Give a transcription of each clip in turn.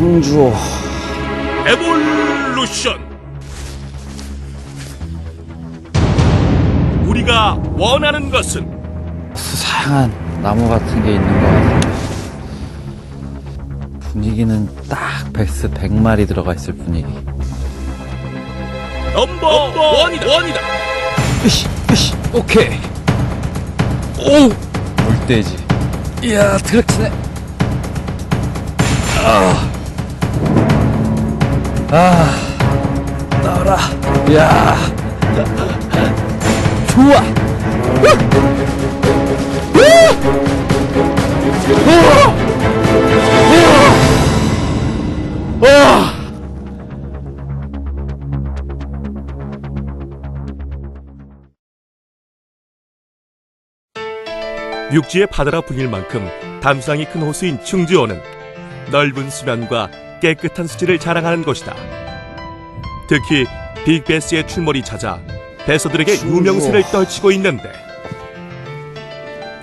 충주호 에볼루션 우리가 원하는 것은 수상한 나무 같은 게 있는 것 같아요. 분위기는 딱 베스 100마리 들어가 있을 분위기. 넘버 원이다 원이다 으쌰, 으쌰, 오케이. 오! 물돼지. 이야, 드럭치네. 아. 아. 나와라. 이야. 좋아. 육지의 바다라 불릴 만큼 담상이 큰 호수인 충주호는 넓은 수면과 깨끗한 수질을 자랑하는 곳이다. 특히 빅베스의 출몰이 찾아 배서들에게 충주호. 유명세를 떨치고 있는데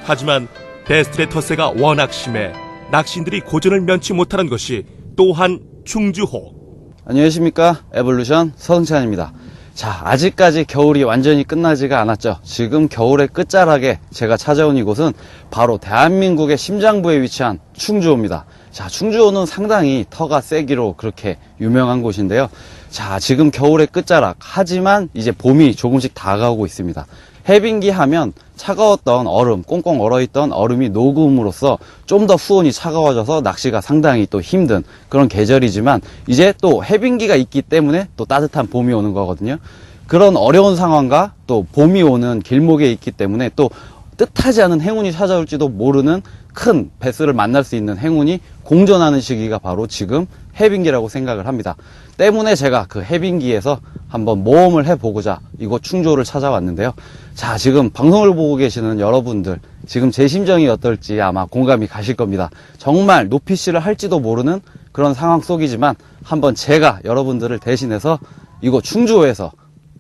하지만 베스트의 텃세가 워낙 심해 낚시인들이 고전을 면치 못하는 것이 또한 충주호. 안녕하십니까 에볼루션 서승찬입니다 자 아직까지 겨울이 완전히 끝나지가 않았죠 지금 겨울의 끝자락에 제가 찾아온 이곳은 바로 대한민국의 심장부에 위치한 충주호입니다 자 충주호는 상당히 터가 세기로 그렇게 유명한 곳인데요. 자 지금 겨울의 끝자락. 하지만 이제 봄이 조금씩 다가오고 있습니다. 해빙기 하면 차가웠던 얼음, 꽁꽁 얼어있던 얼음이 녹음으로써 좀더 수온이 차가워져서 낚시가 상당히 또 힘든 그런 계절이지만 이제 또 해빙기가 있기 때문에 또 따뜻한 봄이 오는 거거든요. 그런 어려운 상황과 또 봄이 오는 길목에 있기 때문에 또 뜻하지 않은 행운이 찾아올지도 모르는 큰 배스를 만날 수 있는 행운이 공존하는 시기가 바로 지금 해빙기라고 생각을 합니다. 때문에 제가 그 해빙기에서 한번 모험을 해보고자 이곳 충주호를 찾아왔는데요. 자, 지금 방송을 보고 계시는 여러분들, 지금 제 심정이 어떨지 아마 공감이 가실 겁니다. 정말 높이씨를 할지도 모르는 그런 상황 속이지만 한번 제가 여러분들을 대신해서 이곳 충주호에서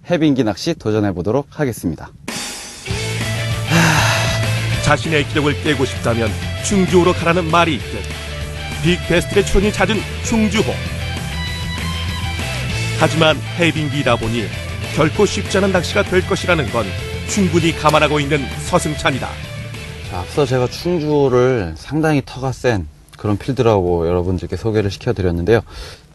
해빙기 낚시 도전해 보도록 하겠습니다. 자신의 기록을 깨고 싶다면 충주호로 가라는 말이 있듯 빅베스트의 출연이 잦은 충주호. 하지만 해빙기이다 보니 결코 쉽지 않은 낚시가 될 것이라는 건 충분히 감안하고 있는 서승찬이다. 자, 앞서 제가 충주호를 상당히 터가 센 그런 필드라고 여러분들께 소개를 시켜드렸는데요.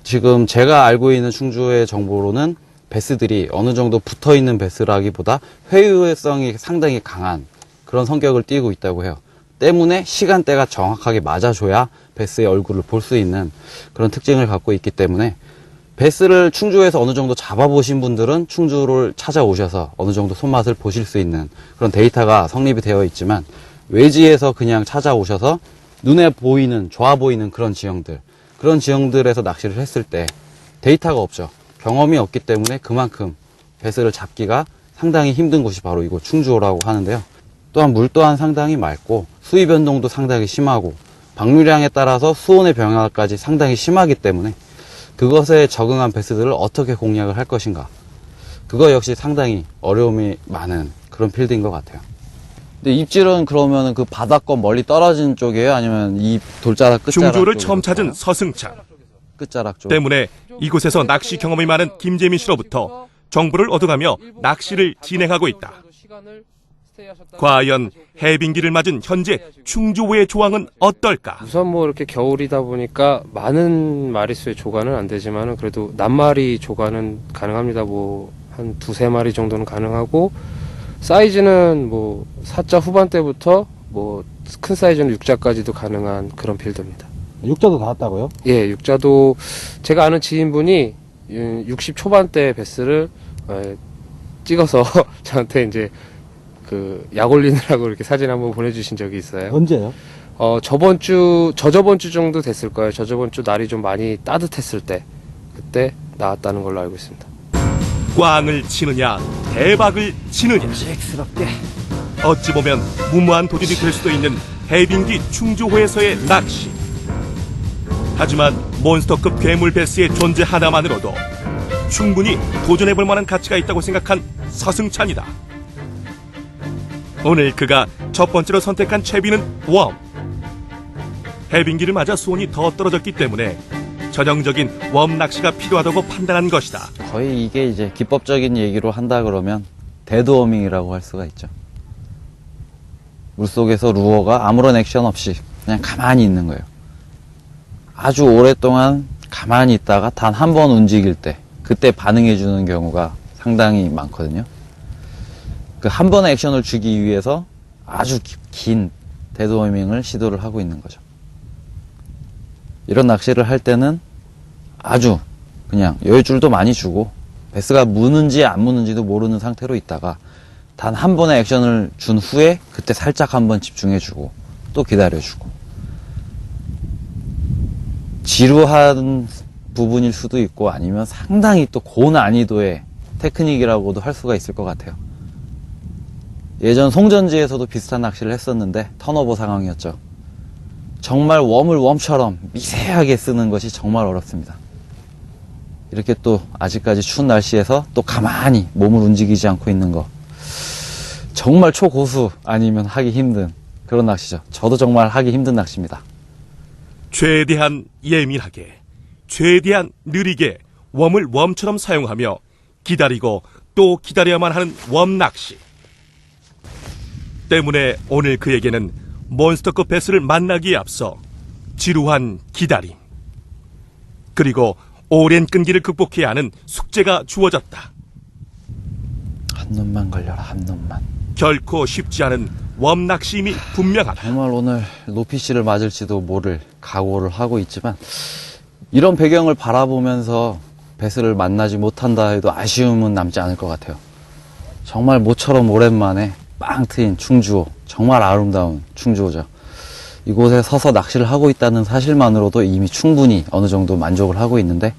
지금 제가 알고 있는 충주의 정보로는 베스들이 어느 정도 붙어 있는 베스라기보다 회유성이 상당히 강한 그런 성격을 띠고 있다고 해요. 때문에 시간대가 정확하게 맞아줘야 베스의 얼굴을 볼 수 있는 그런 특징을 갖고 있기 때문에 베스를 충주에서 어느 정도 잡아보신 분들은 충주를 찾아오셔서 어느 정도 손맛을 보실 수 있는 그런 데이터가 성립이 되어 있지만 외지에서 그냥 찾아오셔서 눈에 보이는 좋아 보이는 그런 지형들 그런 지형들에서 낚시를 했을 때 데이터가 없죠. 경험이 없기 때문에 그만큼 베스를 잡기가 상당히 힘든 곳이 바로 이곳 충주호라고 하는데요. 또한 물 또한 상당히 맑고 수위 변동도 상당히 심하고 방류량에 따라서 수온의 변화까지 상당히 심하기 때문에 그것에 적응한 베스들을 어떻게 공략을 할 것인가. 그거 역시 상당히 어려움이 많은 그런 필드인 것 같아요. 근데 입질은 그러면 그 바닷권 멀리 떨어진 쪽이에요? 아니면 이 돌자락 끝자락 쪽으로 처음 찾은? 서승찬. 끝자락 쪽. 때문에 이곳에서 낚시 경험이 많은 김재민 씨로부터 정보를 얻어가며 낚시를 진행하고 있다. 과연 해빙기를 맞은 현재 충주호의 조항은 어떨까? 우선 뭐 이렇게 겨울이다 보니까 많은 마리수의 조과는 안 되지만은 그래도 낱마리 조과는 가능합니다. 뭐 한 두세 마리 정도는 가능하고 사이즈는 뭐 4자 후반대부터 뭐 큰 사이즈는 6자까지도 가능한 그런 필드입니다. 육자도 나왔다고요? 예, 육자도 제가 아는 지인분이 60 초반대 베스를 에, 찍어서 저한테 이제 그 약 올리느라고 이렇게 사진 한번 보내주신 적이 있어요. 언제요? 어, 저번 주, 저저번 주 정도 됐을 거예요. 저저번 주 날이 좀 많이 따뜻했을 때. 그때 나왔다는 걸로 알고 있습니다. 꽝을 치느냐 대박을 치느냐 잭스럽게. 어찌 보면 무모한 도전이 될 수도 있는 해빙기 충주호에서의 낚시 하지만 몬스터급 괴물 베스의 존재 하나만으로도 충분히 도전해볼 만한 가치가 있다고 생각한 서승찬이다 오늘 그가 첫 번째로 선택한 채비는 웜 해빙기를 맞아 수온이 더 떨어졌기 때문에 전형적인 웜 낚시가 필요하다고 판단한 것이다. 거의 이게 이제 기법적인 얘기로 한다 그러면 데드워밍이라고 할 수가 있죠. 물속에서 루어가 아무런 액션 없이 그냥 가만히 있는 거예요. 아주 오랫동안 가만히 있다가 단 한 번 움직일 때 그때 반응해 주는 경우가 상당히 많거든요. 그 한 번의 액션을 주기 위해서 아주 기- 긴 데드워밍을 시도를 하고 있는 거죠. 이런 낚시를 할 때는 아주 그냥 여유줄도 많이 주고 베스가 무는지 안 무는지도 모르는 상태로 있다가 단 한 번의 액션을 준 후에 그때 살짝 한번 집중해주고 또 기다려주고 지루한 부분일 수도 있고 아니면 상당히 또 고난이도의 테크닉이라고도 할 수가 있을 것 같아요. 예전 송전지에서도 비슷한 낚시를 했었는데 턴오버 상황이었죠. 정말 웜을 웜처럼 미세하게 쓰는 것이 정말 어렵습니다. 이렇게 또 아직까지 추운 날씨에서 또 가만히 몸을 움직이지 않고 있는 거. 정말 초고수 아니면 하기 힘든 그런 낚시죠. 저도 정말 하기 힘든 낚시입니다. 최대한 예민하게, 최대한 느리게 웜을 웜처럼 사용하며 기다리고 또 기다려야만 하는 웜 낚시. 때문에 오늘 그에게는 몬스터급 베스를 만나기에 앞서 지루한 기다림. 그리고 오랜 끈기를 극복해야 하는 숙제가 주어졌다. 한 놈만 걸려라, 한 놈만. 결코 쉽지 않은 웜 낚시임이 분명하다. 정말 오늘 높이씨를 맞을지도 모를 각오를 하고 있지만 이런 배경을 바라보면서 베스를 만나지 못한다 해도 아쉬움은 남지 않을 것 같아요. 정말 모처럼 오랜만에 빵 트인 충주호. 정말 아름다운 충주호죠. 이곳에 서서 낚시를 하고 있다는 사실만으로도 이미 충분히 어느 정도 만족을 하고 있는데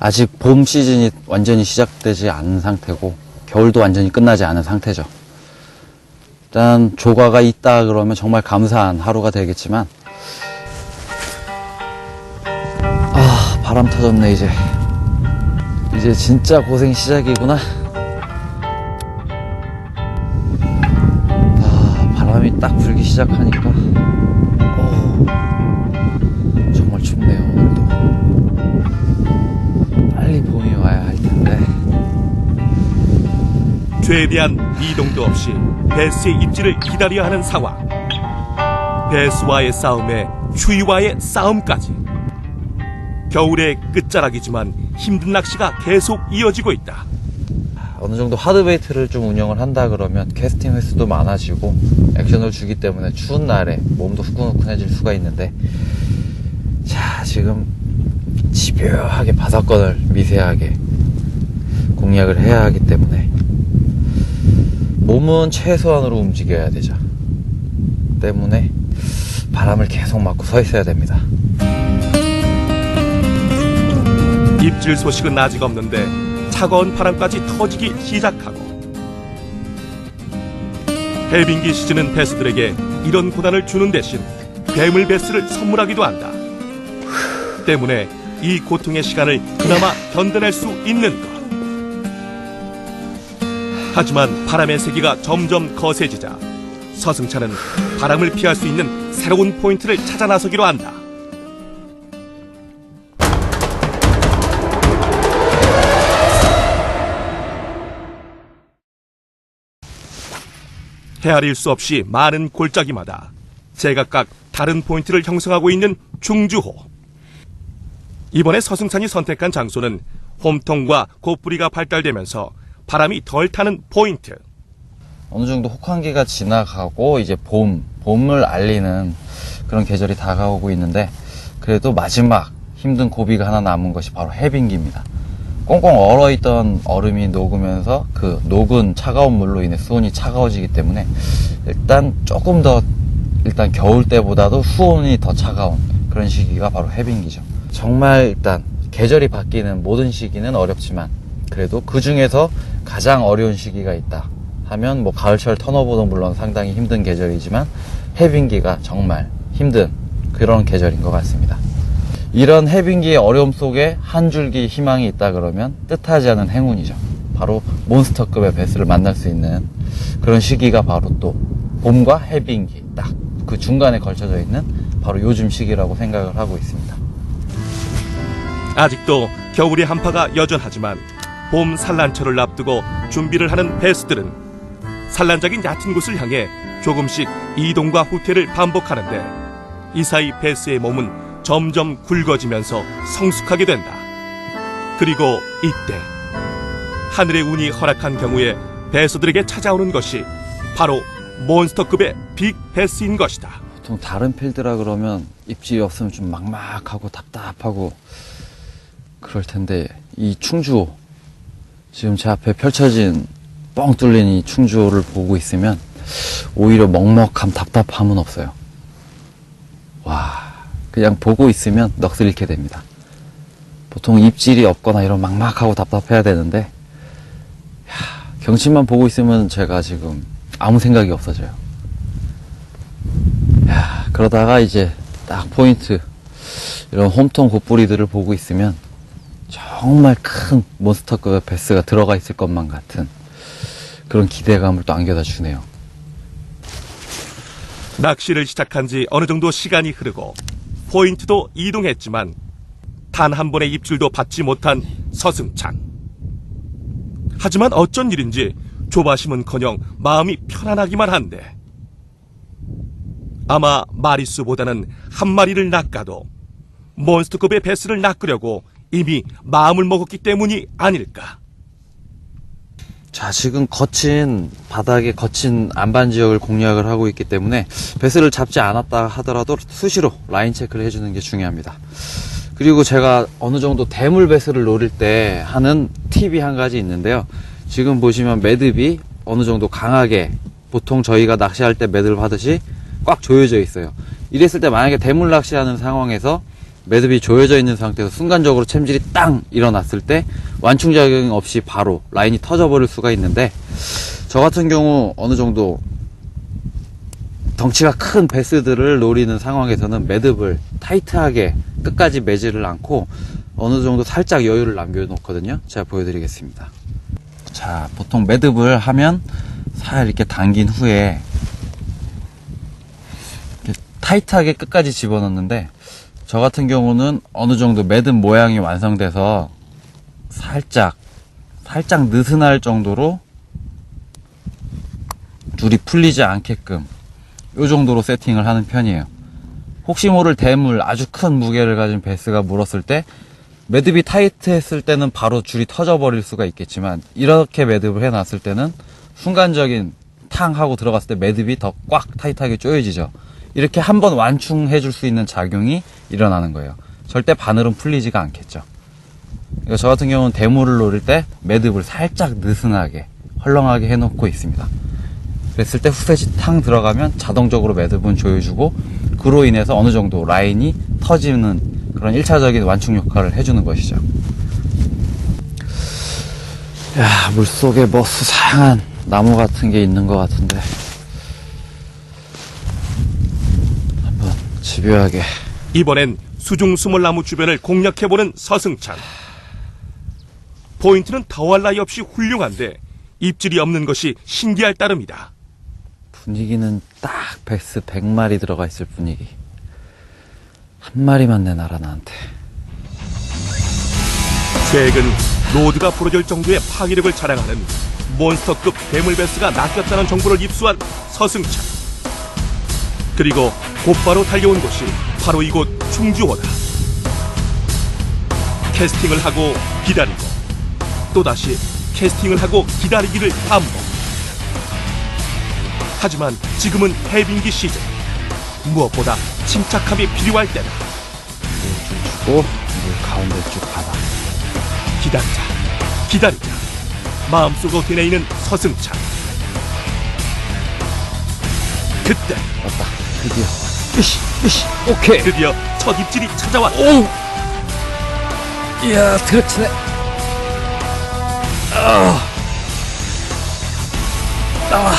아직 봄 시즌이 완전히 시작되지 않은 상태고 겨울도 완전히 끝나지 않은 상태죠. 일단 조과가 있다 그러면 정말 감사한 하루가 되겠지만 아 바람 터졌네 이제 이제 진짜 고생 시작이구나 불기 시작하니까 어, 정말 춥네요 오늘도 빨리 봄이 와야 할 텐데 최대한 미동도 없이 베스의 입질을 기다려야 하는 상황. 베스와의 싸움에 추위와의 싸움까지. 겨울의 끝자락이지만 힘든 낚시가 계속 이어지고 있다. 어느 정도 하드베이트를 좀 운영을 한다 그러면 캐스팅 횟수도 많아지고 액션을 주기 때문에 추운 날에 몸도 후끈후끈해질 수가 있는데 자 지금 집요하게 바닥권을 미세하게 공략을 해야 하기 때문에 몸은 최소한으로 움직여야 되죠. 때문에 바람을 계속 맞고 서 있어야 됩니다. 입질 소식은 아직 없는데 차가운 바람까지 터지기 시작하고 해빙기 시즌은 베스들에게 이런 고난을 주는 대신 괴물 베스를 선물하기도 한다. 때문에 이 고통의 시간을 그나마 견뎌낼 수 있는 것. 하지만 바람의 세기가 점점 거세지자 서승찬은 바람을 피할 수 있는 새로운 포인트를 찾아 나서기로 한다. 헤아릴 수 없이 많은 골짜기마다 제각각 다른 포인트를 형성하고 있는 중주호. 이번에 서승찬이 선택한 장소는 홈통과 곧뿌리가 발달되면서 바람이 덜 타는 포인트. 어느 정도 혹한기가 지나가고 이제 봄, 봄을 알리는 그런 계절이 다가오고 있는데 그래도 마지막 힘든 고비가 하나 남은 것이 바로 해빙기입니다. 꽁꽁 얼어있던 얼음이 녹으면서 그 녹은 차가운 물로 인해 수온이 차가워지기 때문에 일단 조금 더 일단 겨울 때보다도 수온이 더 차가운 그런 시기가 바로 해빙기죠. 정말 일단 계절이 바뀌는 모든 시기는 어렵지만 그래도 그 중에서 가장 어려운 시기가 있다 하면 뭐 가을철 턴오버도 물론 상당히 힘든 계절이지만 해빙기가 정말 힘든 그런 계절인 것 같습니다. 이런 해빙기의 어려움 속에 한 줄기 희망이 있다 그러면 뜻하지 않은 행운이죠. 바로 몬스터급의 베스를 만날 수 있는 그런 시기가 바로 또 봄과 해빙기 딱 그 중간에 걸쳐져 있는 바로 요즘 시기라고 생각을 하고 있습니다. 아직도 겨울의 한파가 여전하지만 봄 산란철을 앞두고 준비를 하는 배수들은 산란작인 얕은 곳을 향해 조금씩 이동과 후퇴를 반복하는데 이 사이 배수의 몸은 점점 굵어지면서 성숙하게 된다. 그리고 이때 하늘의 운이 허락한 경우에 배수들에게 찾아오는 것이 바로 몬스터급의 빅 배스인 것이다. 보통 다른 필드라 그러면 입질이 없으면 좀 막막하고 답답하고 그럴 텐데 이 충주호 지금 제 앞에 펼쳐진 뻥 뚫린 이 충주호를 보고 있으면 오히려 먹먹함 답답함은 없어요. 와 그냥 보고 있으면 넋을 잃게 됩니다. 보통 입질이 없거나 이런 막막하고 답답해야 되는데 야, 경치만 보고 있으면 제가 지금 아무 생각이 없어져요. 야, 그러다가 이제 딱 포인트 이런 홈통 곱부리들을 보고 있으면 정말 큰 몬스터급의 베스가 들어가 있을 것만 같은 그런 기대감을 또 안겨다 주네요. 낚시를 시작한 지 어느 정도 시간이 흐르고 포인트도 이동했지만 단 한 번의 입질도 받지 못한 서승찬. 하지만 어쩐 일인지 조바심은커녕 마음이 편안하기만 한데 아마 마리수보다는 한 마리를 낚아도 몬스터급의 베스를 낚으려고 이미 마음을 먹었기 때문이 아닐까. 자, 지금 거친 바닥에 거친 안반 지역을 공략을 하고 있기 때문에 베스를 잡지 않았다 하더라도 수시로 라인 체크를 해주는 게 중요합니다. 그리고 제가 어느 정도 대물 베스를 노릴 때 하는 팁이 한 가지 있는데요. 지금 보시면 매듭이 어느 정도 강하게 보통 저희가 낚시할 때 매듭을 하듯이 꽉 조여져 있어요. 이랬을 때 만약에 대물 낚시하는 상황에서 매듭이 조여져 있는 상태에서 순간적으로 챔질이 땅 일어났을 때 완충작용 없이 바로 라인이 터져버릴 수가 있는데 저 같은 경우 어느 정도 덩치가 큰 베스들을 노리는 상황에서는 매듭을 타이트하게 끝까지 매지를 않고 어느 정도 살짝 여유를 남겨놓거든요. 제가 보여드리겠습니다. 자, 보통 매듭을 하면 살 이렇게 당긴 후에 이렇게 타이트하게 끝까지 집어넣는데 저 같은 경우는 어느 정도 매듭 모양이 완성돼서 살짝 살짝 느슨할 정도로 줄이 풀리지 않게끔 요 정도로 세팅을 하는 편이에요. 혹시 모를 대물 아주 큰 무게를 가진 베스가 물었을 때 매듭이 타이트했을 때는 바로 줄이 터져버릴 수가 있겠지만 이렇게 매듭을 해놨을 때는 순간적인 탕 하고 들어갔을 때 매듭이 더 꽉 타이트하게 조여지죠. 이렇게 한번 완충해 줄 수 있는 작용이 일어나는 거예요. 절대 바늘은 풀리지가 않겠죠. 그러니까 저 같은 경우는 대물을 노릴 때 매듭을 살짝 느슨하게 헐렁하게 해놓고 있습니다. 그랬을 때 후셋이 탕 들어가면 자동적으로 매듭은 조여주고 그로 인해서 어느 정도 라인이 터지는 그런 1차적인 완충 역할을 해주는 것이죠. 야, 물속에 뭐 수상한 나무 같은 게 있는 것 같은데. 한번 집요하게. 이번엔 수중 수몰나무 주변을 공략해보는 서승찬. 포인트는 더할 나위 없이 훌륭한데 입질이 없는 것이 신기할 따름이다. 분위기는 딱 베스 100마리 들어가 있을 분위기. 한 마리만 내놔라, 나한테. 최근 로드가 부러질 정도의 파괴력을 자랑하는 몬스터급 괴물베스가 낚였다는 정보를 입수한 서승찬. 그리고 곧바로 달려온 곳이 바로 이곳 충주호다. 캐스팅을 하고 기다리고 또다시 캐스팅을 하고 기다리기를 반복. 하지만 지금은 해빙기 시즌. 무엇보다 침착함이 필요할 때다. 주고, 물 가운데 쭉 받아. 기다리자, 기다리자. 마음속으로 되뇌이는 서승찬. 그때 왔다. 드디어. 으쌰, 으쌰, 오케이. 드디어 첫 입질이 찾아왔다. 오! 이야, 들어치네. 아. 나와.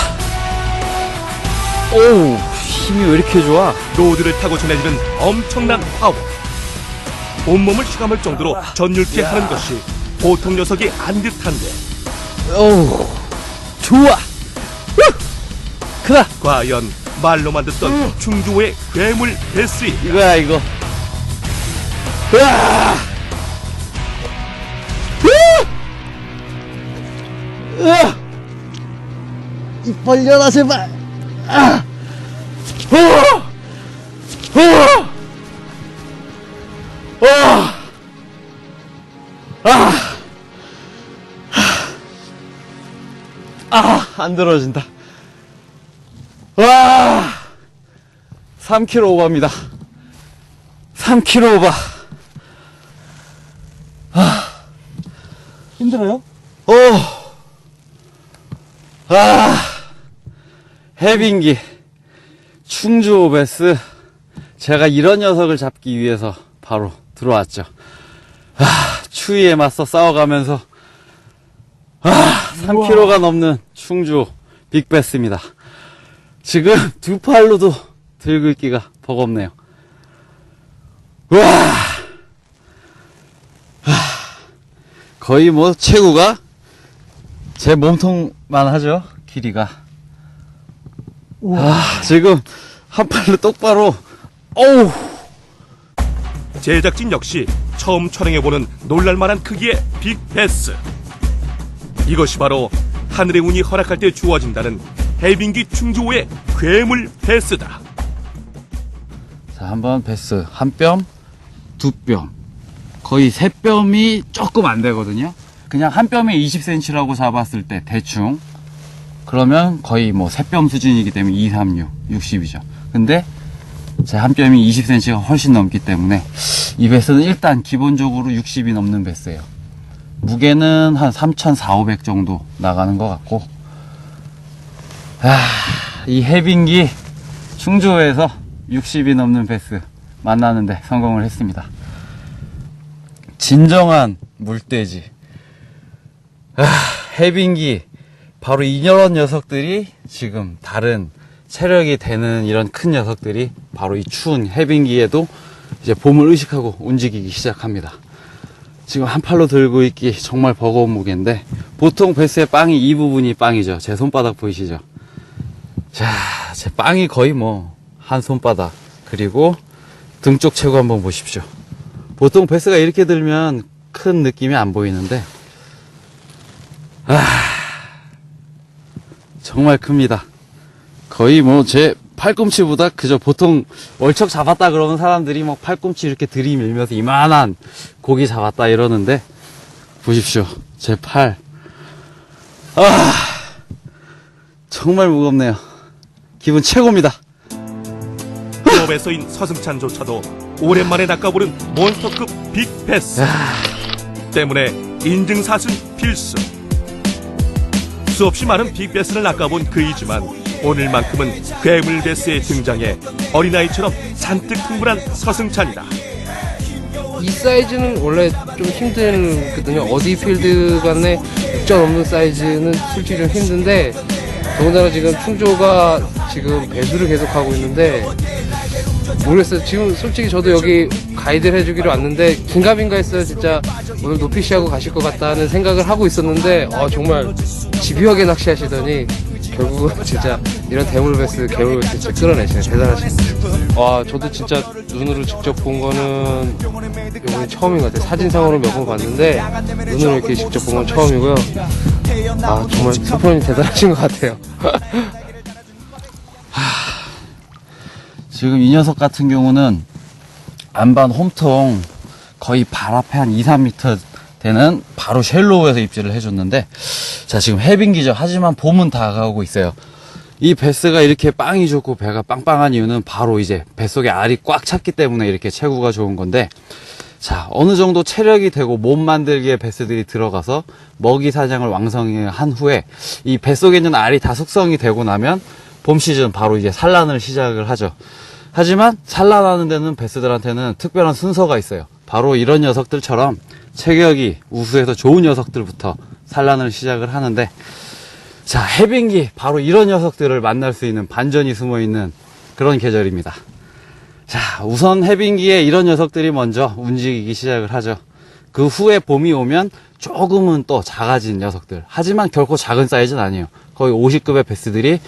오, 힘이 왜 이렇게 좋아? 로드를 타고 전해지는 엄청난 파워. 온몸을 휘감을 정도로 전율케 하는 것이 보통 녀석이 안 듯한데 오, 좋아. 후! 크다. 과연 말로만 듣던 음. 충주호의 괴물 배스리 이거야 이거 으아! 입 벌려라 제발 아! 으아! 으아! 아! 아! 아! 안 들어진다 와! 3kg 오버입니다. 3kg 오버. 힘들어요? 오! 아! 해빙기. 충주 오베스. 제가 이런 녀석을 잡기 위해서 바로 들어왔죠. 아, 추위에 맞서 싸워가면서 아, 3kg가 넘는 충주 빅베스입니다. 지금 두 팔로도 들고 있기가 버겁네요. 와! 거의 뭐 체구가 제 몸통만 하죠 길이가 아 지금 한 팔로 똑바로 어우 제작진 역시 처음 촬영해보는 놀랄만한 크기의 빅베스. 이것이 바로 하늘의 운이 허락할 때 주어진다는 해빙기 충주호의 괴물 베스다. 자 한번 베스. 한 뼘 두 뼘. 거의 세 뼘이 조금 안 되거든요. 그냥 한 뼘에 20cm라고 잡았을 때 대충. 그러면 거의 뭐 세 뼘 수준이기 때문에 2, 3, 6, 60이죠. 근데 제 한 뼘이 20cm가 훨씬 넘기 때문에 이 베스는 일단 기본적으로 60이 넘는 베스예요. 무게는 한 3,400, 500 정도 나가는 것 같고 아, 이 해빙기 충주에서 60이 넘는 베스 만나는데 성공을 했습니다. 진정한 물돼지. 아, 해빙기. 바로 이런 녀석들이 지금 다른 체력이 되는 이런 큰 녀석들이 바로 이 추운 해빙기에도 이제 봄을 의식하고 움직이기 시작합니다. 지금 한 팔로 들고 있기 정말 버거운 무게인데 보통 베스의 빵이 이 부분이 빵이죠. 제 손바닥 보이시죠? 자, 제 빵이 거의 뭐, 한 손바닥. 그리고 등 쪽 체구 한번 보십시오. 보통 베스가 이렇게 들면 큰 느낌이 안 보이는데, 아, 정말 큽니다. 거의 뭐, 제 팔꿈치보다 그저 보통 월척 잡았다 그러는 사람들이 뭐 팔꿈치 이렇게 들이밀면서 이만한 고기 잡았다 이러는데, 보십시오. 제 팔. 아, 정말 무겁네요. 기분 최고입니다. 클럽에서인 서승찬조차도 오랜만에 낚아보는 몬스터급 빅베스 때문에 인증샷은 필수 수없이 많은 빅베스를 낚아본 그이지만 오늘만큼은 괴물베스의 등장에 어린아이처럼 잔뜩 흥분한 서승찬이다 이 사이즈는 원래 좀 힘들거든요. 어디 필드 간에 6점 넘는 사이즈는 솔직히 좀 힘든데 더군다나 지금 충조가 지금 배수를 계속 하고 있는데 모르겠어요. 지금 솔직히 저도 여기 가이드를 해주기로 왔는데 긴가민가 했어요. 진짜 오늘 높이시하고 가실 것 같다는 생각을 하고 있었는데 어, 정말 집요하게 낚시하시더니 결국은 진짜 이런 대물베스, 개물베스 진짜 끌어내시네. 대단하시네. 와, 저도 진짜 눈으로 직접 본 거는 이번이 처음인 것 같아요. 사진상으로 몇 번 봤는데 눈으로 이렇게 직접 본 건 처음이고요. 아, 정말 서프로님 대단하신 것 같아요. 지금 이 녀석 같은 경우는 안반 홈통 거의 발 앞에 한 2, 3m 되는 바로 쉘로우에서 입질을 해줬는데 자 지금 해빙기죠 하지만 봄은 다가오고 있어요 이 베스가 이렇게 빵이 좋고 배가 빵빵한 이유는 바로 이제 뱃속에 알이 꽉 찼기 때문에 이렇게 체구가 좋은 건데 자 어느 정도 체력이 되고 몸 만들기에 베스들이 들어가서 먹이 사냥을 왕성히 한 후에 이 뱃속에 있는 알이 다 숙성이 되고 나면 봄 시즌 바로 이제 산란을 시작을 하죠. 하지만 산란하는 데는 베스들한테는 특별한 순서가 있어요. 바로 이런 녀석들처럼 체격이 우수해서 좋은 녀석들부터 산란을 시작을 하는데 자 해빙기 바로 이런 녀석들을 만날 수 있는 반전이 숨어 있는 그런 계절입니다 자, 우선 해빙기에 이런 녀석들이 먼저 움직이기 시작을 하죠. 그 후에 봄이 오면 조금은 또 작아진 녀석들. 하지만 결코 작은 사이즈는 아니에요. 거의 50급의 베스들이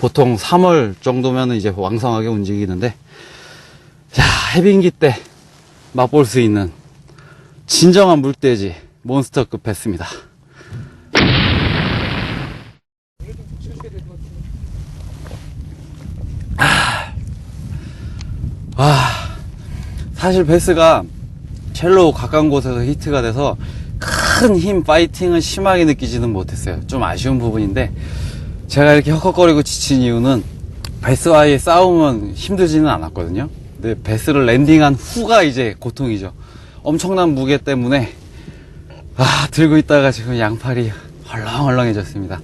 보통 3월 정도면 이제 왕성하게 움직이는데, 자, 해빙기 때 맛볼 수 있는 진정한 물돼지 몬스터급 베스입니다. 아, 사실 베스가 첼로 가까운 곳에서 히트가 돼서 큰 힘, 파이팅은 심하게 느끼지는 못했어요. 좀 아쉬운 부분인데, 제가 이렇게 헉헉거리고 지친 이유는 베스와의 싸움은 힘들지는 않았거든요. 근데 베스를 랜딩한 후가 이제 고통이죠. 엄청난 무게 때문에, 아, 들고 있다가 지금 양팔이 헐렁헐렁해졌습니다.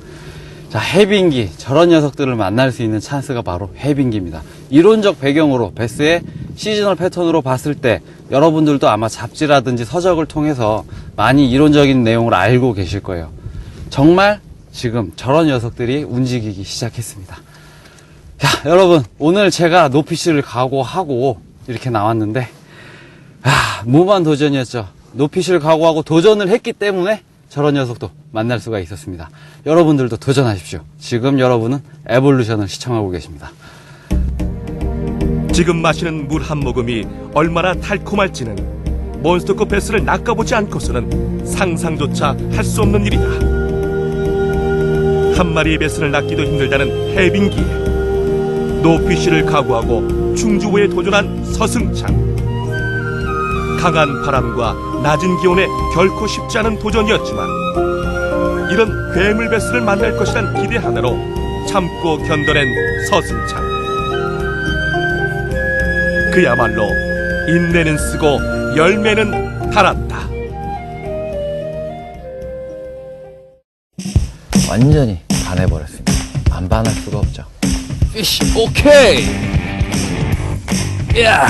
자, 해빙기. 저런 녀석들을 만날 수 있는 찬스가 바로 해빙기입니다. 이론적 배경으로 베스의 시즈널 패턴으로 봤을 때 여러분들도 아마 잡지라든지 서적을 통해서 많이 이론적인 내용을 알고 계실 거예요. 정말 지금 저런 녀석들이 움직이기 시작했습니다. 자, 여러분, 오늘 제가 노피쉬를 각오하고 이렇게 나왔는데, 아, 무모한 도전이었죠. 노피쉬를 각오하고 도전을 했기 때문에 저런 녀석도 만날 수가 있었습니다. 여러분들도 도전하십시오. 지금 여러분은 에볼루션을 시청하고 계십니다. 지금 마시는 물 한 모금이 얼마나 달콤할지는 몬스터급 베스를 낚아보지 않고서는 상상조차 할 수 없는 일이다. 한 마리의 베스를 낚기도 힘들다는 해빙기에 노피쉬를 각오하고 충주호에 도전한 서승찬. 강한 바람과 낮은 기온에 결코 쉽지 않은 도전이었지만 이런 괴물 베스를 만날 것이란 기대 하나로 참고 견뎌낸 서승찬. 그야말로 인내는 쓰고 열매는 달았다. 완전히 반해버렸습니다. 안 반할 수가 없죠. 피쉬, 오케이! 야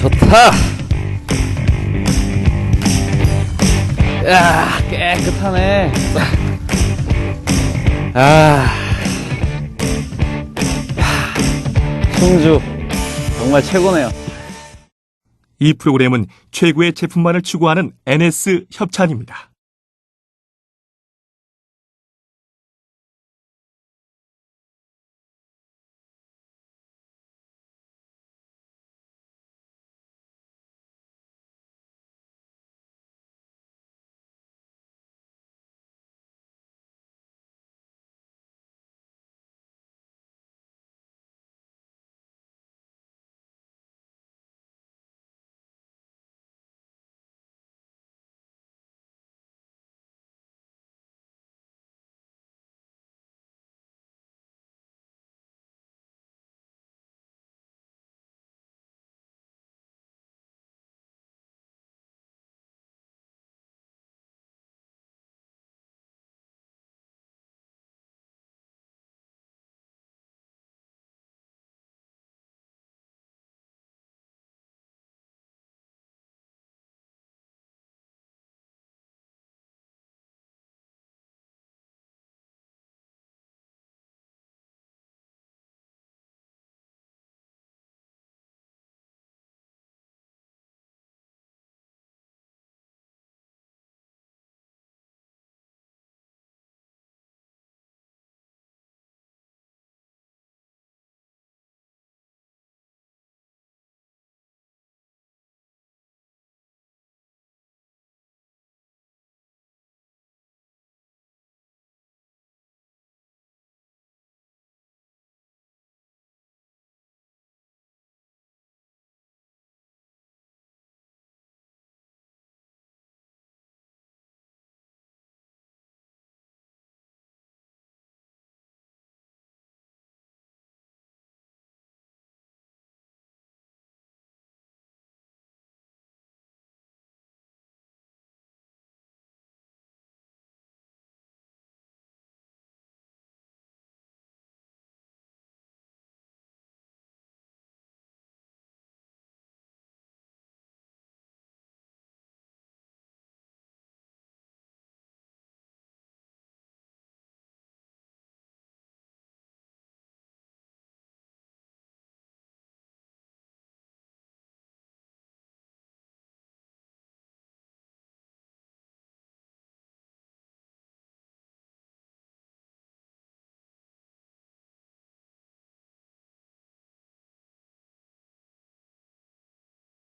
좋다! 야 깨끗하네. 아. 충주. 정말 최고네요. 이 프로그램은 최고의 제품만을 추구하는 NS 협찬입니다.